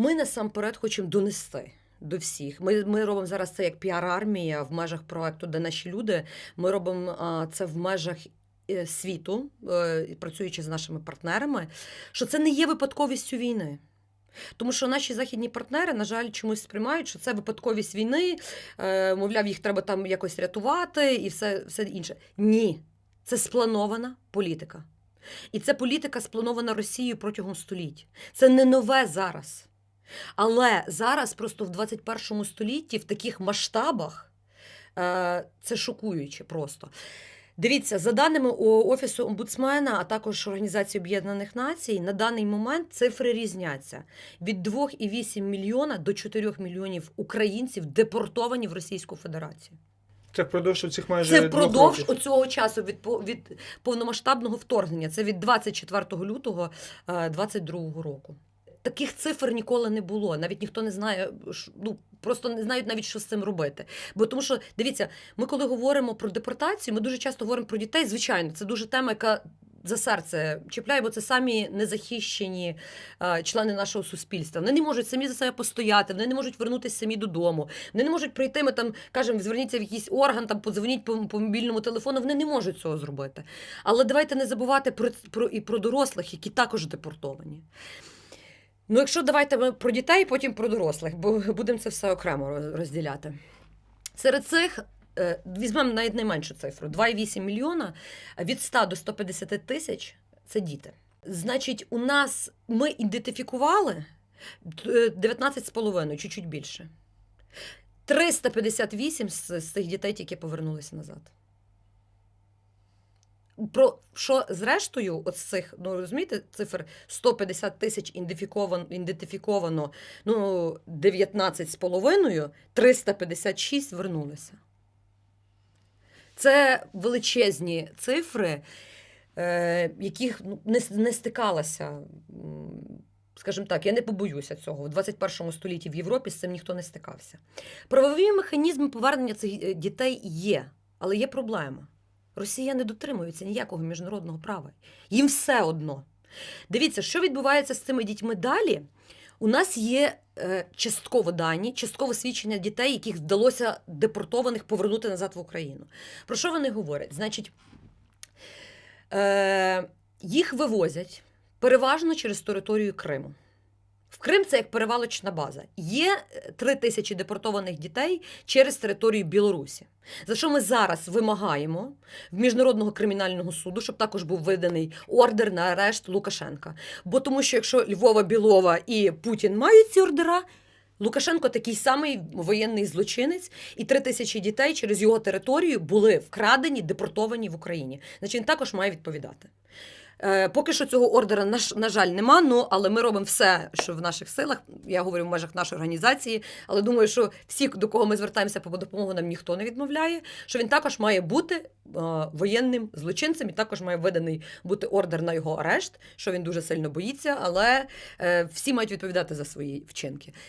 Ми насамперед хочемо донести. До всіх. Ми, ми робимо зараз це як піар-армія в межах проекту, де наші люди. Ми робимо це в межах е, світу, е, працюючи з нашими партнерами, що це не є випадковістю війни. Тому що наші західні партнери, на жаль, чомусь сприймають, що це випадковість війни, е, мовляв, їх треба там якось рятувати і все, все інше. Ні, це спланована політика. І це політика спланована Росією протягом століть. Це не нове зараз. Але зараз, просто в 21 столітті, в таких масштабах, е, це шокуюче просто. Дивіться, за даними Офісу омбудсмена, а також Організації Об'єднаних Націй, на даний момент цифри різняться від 2,8 мільйона до 4 мільйонів українців депортовані в Російську Федерацію. Це впродовж цих майже Це впродовж оцього часу від, від повномасштабного вторгнення. Це від 24 лютого 2022 року. Таких цифр ніколи не було. Навіть ніхто не знає, ну просто не знають навіть, що з цим робити. Бо тому, що дивіться, ми коли говоримо про депортацію, ми дуже часто говоримо про дітей. Звичайно, це дуже тема, яка за серце чіпляє, бо це самі незахищені е, члени нашого суспільства. Вони не можуть самі за себе постояти, вони не можуть вернутися самі додому. Вони не можуть прийти. Ми там кажемо, зверніться в якийсь орган, там подзвоніть по, по мобільному телефону. Вони не можуть цього зробити. Але давайте не забувати про, про і про дорослих, які також депортовані. Ну, якщо давайте ми про дітей, потім про дорослих, бо будемо це все окремо розділяти. Серед цих е, візьмемо навіть найменшу цифру: 2,8 мільйона від 100 до 150 тисяч це діти. Значить, у нас ми ідентифікували е, 19,5, чуть-чуть більше. 358 з, з цих дітей тільки повернулися назад. Про що зрештою, от з цих, ну розумієте, цифр 150 тисяч ідентифіковано, ідентифіковано ну, 19 з половиною, 356 вернулися. Це величезні цифри, е, яких ну, не, не стикалася. Скажімо так, я не побоюся цього. В 21 столітті в Європі з цим ніхто не стикався. Правові механізми повернення цих е, дітей є, але є проблема. Росія не дотримується ніякого міжнародного права. Їм все одно. Дивіться, що відбувається з цими дітьми далі. У нас є е, частково дані, частково свідчення дітей, яких вдалося депортованих повернути назад в Україну. Про що вони говорять? Значить, е, їх вивозять переважно через територію Криму. В Крим це як перевалочна база. Є е, три тисячі депортованих дітей через територію Білорусі. За що ми зараз вимагаємо в міжнародного кримінального суду, щоб також був виданий ордер на арешт Лукашенка. Бо тому, що якщо Львова Білова і Путін мають ці ордера, Лукашенко такий самий воєнний злочинець, і три тисячі дітей через його територію були вкрадені, депортовані в Україні. Значить, він також має відповідати. Е, Поки що цього ордера, на, жаль, нема, ну, але ми робимо все, що в наших силах. Я говорю в межах нашої організації, але думаю, що всі, до кого ми звертаємося по допомогу, нам ніхто не відмовляє, що він також має бути е, воєнним злочинцем і також має виданий бути ордер на його арешт, що він дуже сильно боїться, але е, всі мають відповідати за свої вчинки.